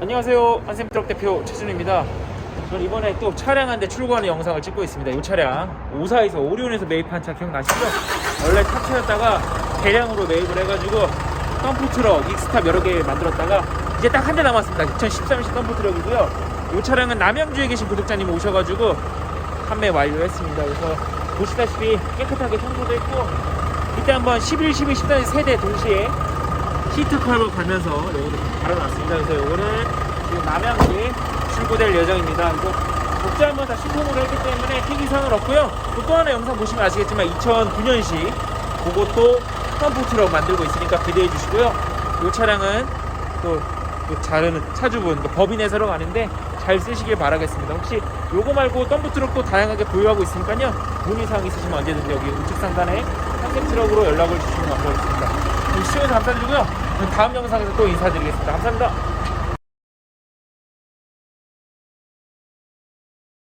안녕하세요. 한샘트럭 대표 최준입니다. 저는 이번에 또 차량 한 대 출고하는 영상을 찍고 있습니다. 이 차량 오사에서 오리온에서 매입한 차 기억나시죠? 원래 탑차였다가 대량으로 매입을 해가지고 덤프트럭, 익스탑 여러 개 만들었다가 이제 딱 한 대 남았습니다. 2013년 덤프트럭이고요. 이 차량은 남양주에 계신 구독자님 오셔가지고 판매 완료했습니다. 그래서 보시다시피 깨끗하게 청소도 했고 이때 한번 11, 12, 13 세대 동시에 히트컬로 가면서 요거를 달아놨습니다. 그래서 요거를 지금 남양주에 출고될 예정입니다. 이거 복제 한번 다 신통으로 했기 때문에 특이사항은 없고요. 또또 하나 영상 보시면 아시겠지만 2009년식 그것도 펌프트럭 만들고 있으니까 기대해 주시고요. 이 차량은 또, 또 다른 차주분, 그 법인회사로 가는데 잘 쓰시길 바라겠습니다. 혹시 요거 말고 덤프트럭도 다양하게 보유하고 있으니까요. 문의사항 있으시면 언제든지 여기 우측 상단에 상샘트럭으로 연락을 주시면 감사하겠습니다. 시청해주셔서 감사드리고요. 다음 영상에서 또 인사드리겠습니다. 감사합니다.